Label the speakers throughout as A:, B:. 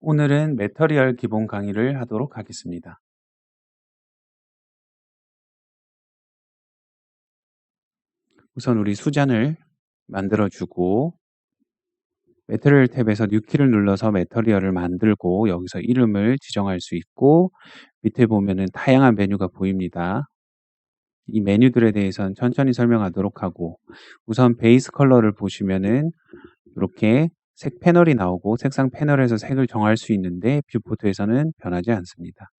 A: 오늘은 매터리얼 기본 강의를 하도록 하겠습니다. 우선 우리 수잔을 만들어주고 매터리얼 탭에서 뉴키를 눌러서 매터리얼을 만들고 여기서 이름을 지정할 수 있고 밑에 보면은 다양한 메뉴가 보입니다. 이 메뉴들에 대해서는 천천히 설명하도록 하고 우선 베이스 컬러를 보시면은 이렇게 색 패널이 나오고 색상 패널에서 색을 정할 수 있는데 뷰포트에서는 변하지 않습니다.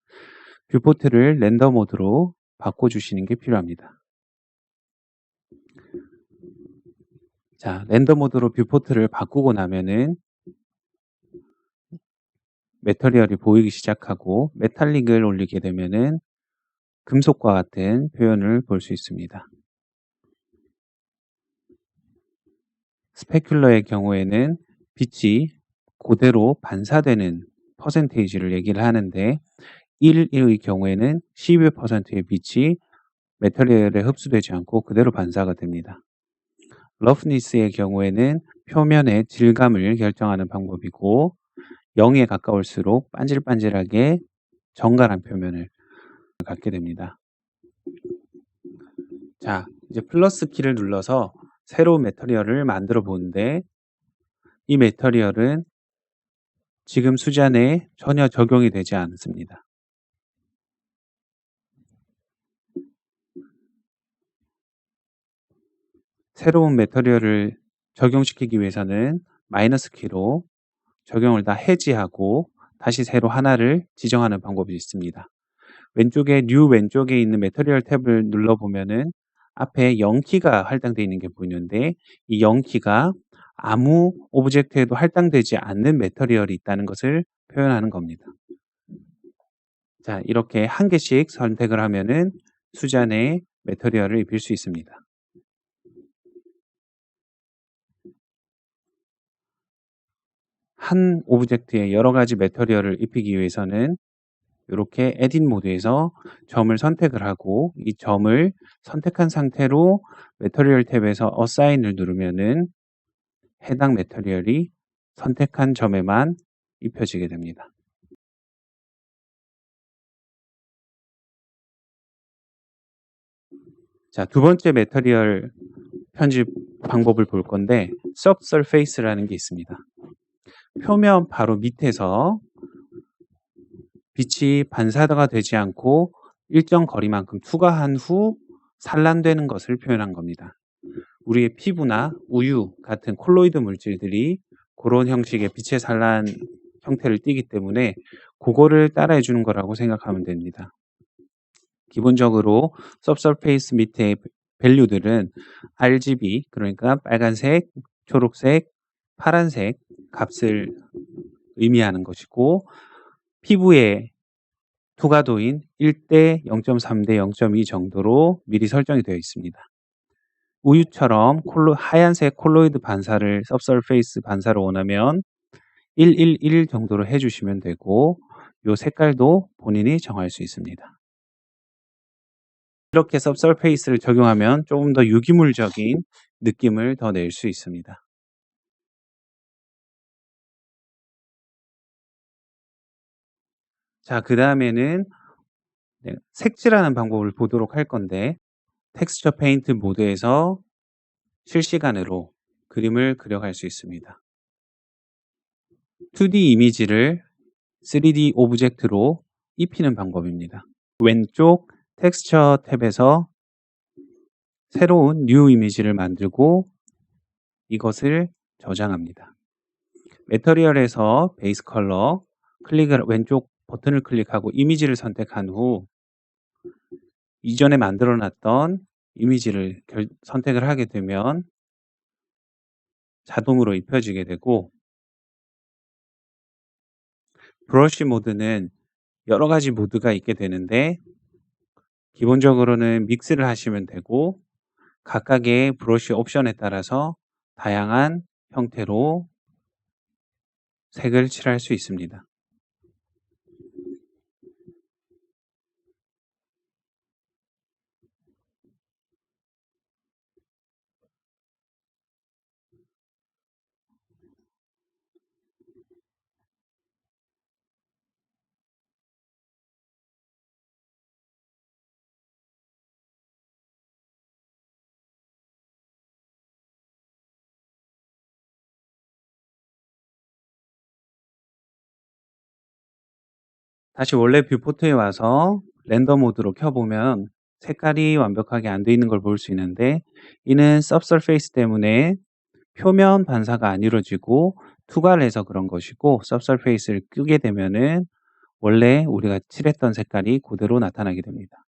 A: 뷰포트를 렌더 모드로 바꿔주시는 게 필요합니다. 자, 렌더 모드로 뷰포트를 바꾸고 나면은 메터리얼이 보이기 시작하고 메탈릭을 올리게 되면은 금속과 같은 표현을 볼 수 있습니다. 스페큘러의 경우에는 빛이 그대로 반사되는 퍼센테이지를 얘기를 하는데 1의 경우에는 12%의 빛이 메터리얼에 흡수되지 않고 그대로 반사가 됩니다. 러프니스의 경우에는 표면의 질감을 결정하는 방법이고 0에 가까울수록 반질반질하게 정갈한 표면을 갖게 됩니다. 자, 이제 플러스 키를 눌러서 새로운 메터리얼을 만들어 보는데 이 메터리얼은 지금 수잔에 전혀 적용이 되지 않습니다. 새로운 메터리얼을 적용시키기 위해서는 마이너스 키로 적용을 다 해지하고 다시 새로 하나를 지정하는 방법이 있습니다. 왼쪽에 뉴 왼쪽에 있는 메터리얼 탭을 눌러보면은 앞에 0키가 할당되어 있는 게 보이는데 이 0키가 아무 오브젝트에도 할당되지 않는 메터리얼이 있다는 것을 표현하는 겁니다. 자, 이렇게 한 개씩 선택을 하면은 수잔에 메터리얼을 입힐 수 있습니다. 한 오브젝트에 여러 가지 메터리얼을 입히기 위해서는 이렇게 에딧 모드에서 점을 선택을 하고 이 점을 선택한 상태로 메터리얼 탭에서 어사인을 누르면은 해당 메터리얼이 선택한 점에만 입혀지게 됩니다. 자, 두 번째 메터리얼 편집 방법을 볼 건데 subsurface라는 게 있습니다. 표면 바로 밑에서 빛이 반사가 되지 않고 일정 거리만큼 투과한 후 산란되는 것을 표현한 겁니다. 우리의 피부나 우유 같은 콜로이드 물질들이 그런 형식의 빛의 산란 형태를 띠기 때문에 그거를 따라해 주는 거라고 생각하면 됩니다. 기본적으로 subsurface 밑에 밸류들은 RGB 그러니까 빨간색, 초록색, 파란색 값을 의미하는 것이고 피부의 투과도인 1대 0.3 대 0.2 정도로 미리 설정이 되어 있습니다. 우유처럼 콜로, 하얀색 콜로이드 반사를 subsurface 반사를 원하면 111 정도로 해주시면 되고 이 색깔도 본인이 정할 수 있습니다. 이렇게 subsurface를 적용하면 조금 더 유기물적인 느낌을 더 낼 수 있습니다. 자, 그 다음에는 네, 색칠하는 방법을 보도록 할 건데 텍스처 페인트 모드에서 실시간으로 그림을 그려갈 수 있습니다. 2D 이미지를 3D 오브젝트로 입히는 방법입니다. 왼쪽 텍스처 탭에서 새로운 뉴 이미지를 만들고 이것을 저장합니다. 매터리얼에서 베이스 컬러 클릭을 왼쪽 버튼을 클릭하고 이미지를 선택한 후 이전에 만들어 놨던 이미지를 결, 선택을 하게 되면 자동으로 입혀지게 되고 브러쉬 모드는 여러 가지 모드가 있게 되는데 기본적으로는 믹스를 하시면 되고 각각의 브러쉬 옵션에 따라서 다양한 형태로 색을 칠할 수 있습니다. 다시 원래 뷰포트에 와서 렌더 모드로 켜보면 색깔이 완벽하게 안 돼 있는 걸 볼 수 있는데 이는 subsurface 때문에 표면 반사가 안 이루어지고 투과를 해서 그런 것이고 subsurface를 끄게 되면은 원래 우리가 칠했던 색깔이 그대로 나타나게 됩니다.